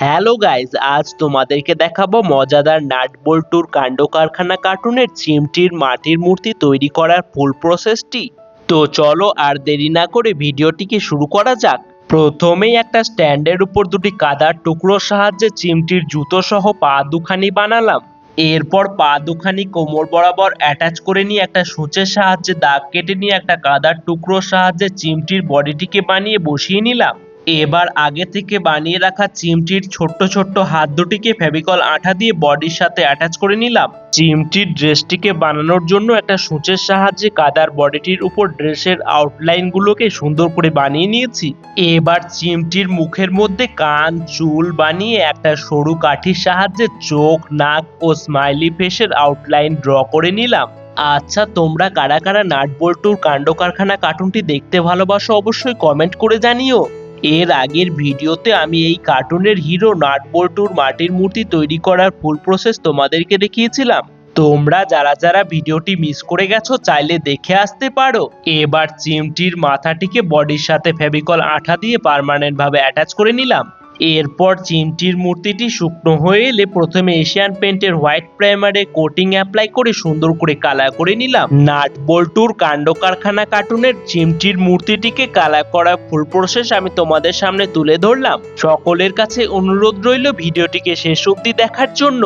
Hello guys আজ তোমাদেরকে দেখাবো মজাদার নাট বল্টুর কাণ্ড কারখানা কার্টুনের চিমটির মাটির মূর্তি তৈরি করার ফুল প্রসেসটি তো চলো আর দেরি না করে ভিডিওটিকে শুরু করা যাক। প্রথমেই একটা স্ট্যান্ডের উপর দুটি কাদার টুকরোর সাহায্যে চিমটির জুতো সহ পা দুখানি বানালাম। এরপর পা দুখানি কোমর বরাবর অ্যাটাচ করে নিয়ে একটা সূচের সাহায্যে দাগ কেটে নিয়ে একটা কাদার টুকরোর সাহায্যে চিমটির বডিটিকে বানিয়ে বসিয়ে নিলাম। এবার আগে থেকে বানিয়ে রাখা চিমটির ছোট্ট ছোট্ট হাত দুটিকে ফেভিকল আঠা দিয়ে বডির সাথে অ্যাটাচ করে নিলাম। চিমটির ড্রেসটিকে বানানোর জন্য একটা সূচের সাহায্যে কাদার বডিটির উপর ড্রেসের আউটলাইনগুলোকে সুন্দর করে বানিয়ে নিয়েছি। এবার চিমটির মুখের মধ্যে কান, চুল বানিয়ে একটা সরু কাঠির সাহায্যে চোখ, নাক ও স্মাইলি ফেসের আউটলাইন ড্র করে নিলাম। আচ্ছা তোমরা কারা কারা নাট বল্টুর কাণ্ড কারখানা কার্টুনটি দেখতে ভালোবাসো অবশ্যই কমেন্ট করে জানিও। এর আগের ভিডিওতে আমি এই কার্টুনের হিরো নাটবল্টুর মাটির মূর্তি তৈরি করার ফুল প্রসেস তোমাদেরকে দেখিয়েছিলাম। তোমরা যারা যারা ভিডিওটি মিস করে গেছো, চাইলে দেখে আসতে পারো। এবার চিমটির মাথাটিকে বডির সাথে ফেভিকল আঠা দিয়ে পার্মানেন্ট ভাবে অ্যাটাচ করে নিলাম। এরপর চিমটির মূর্তিটি শুকনো হয়ে এলে প্রথমে এশিয়ান পেন্টের হোয়াইট প্রাইমারে কোটিং অ্যাপ্লাই করে সুন্দর করে কালার করে নিলাম। নাট বল্টুর কাণ্ড কারখানা কার্টুনের চিমটির মূর্তিটিকে কালার করার ফুল প্রসেস আমি তোমাদের সামনে তুলে ধরলাম। সকলের কাছে অনুরোধ রইল ভিডিওটিকে শেষ অবধি দেখার জন্য।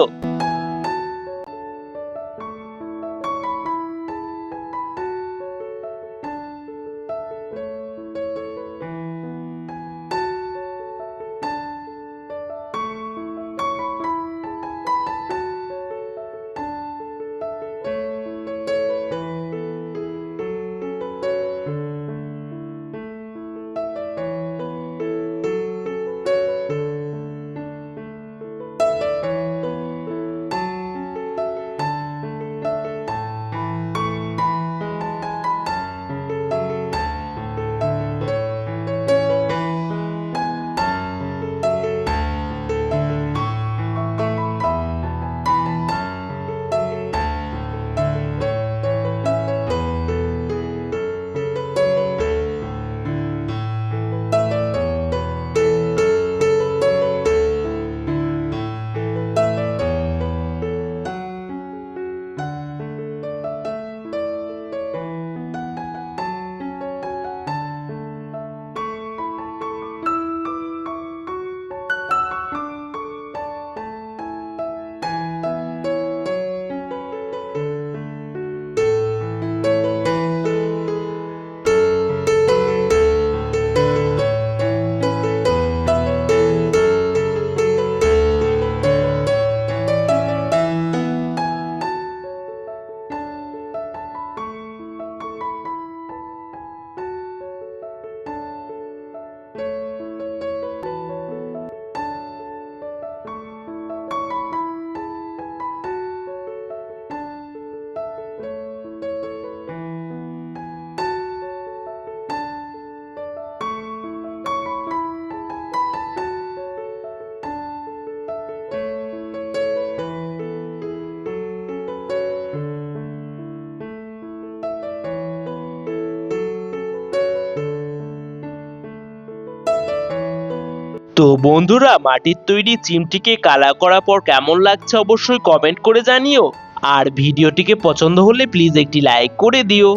তো বন্ধুরা, মাটির তৈরি চিমটিকে কালার করার পর কেমন লাগছে অবশ্যই কমেন্ট করে জানিও। আর ভিডিওটিকে পছন্দ হলে প্লিজ একটি লাইক করে দিও।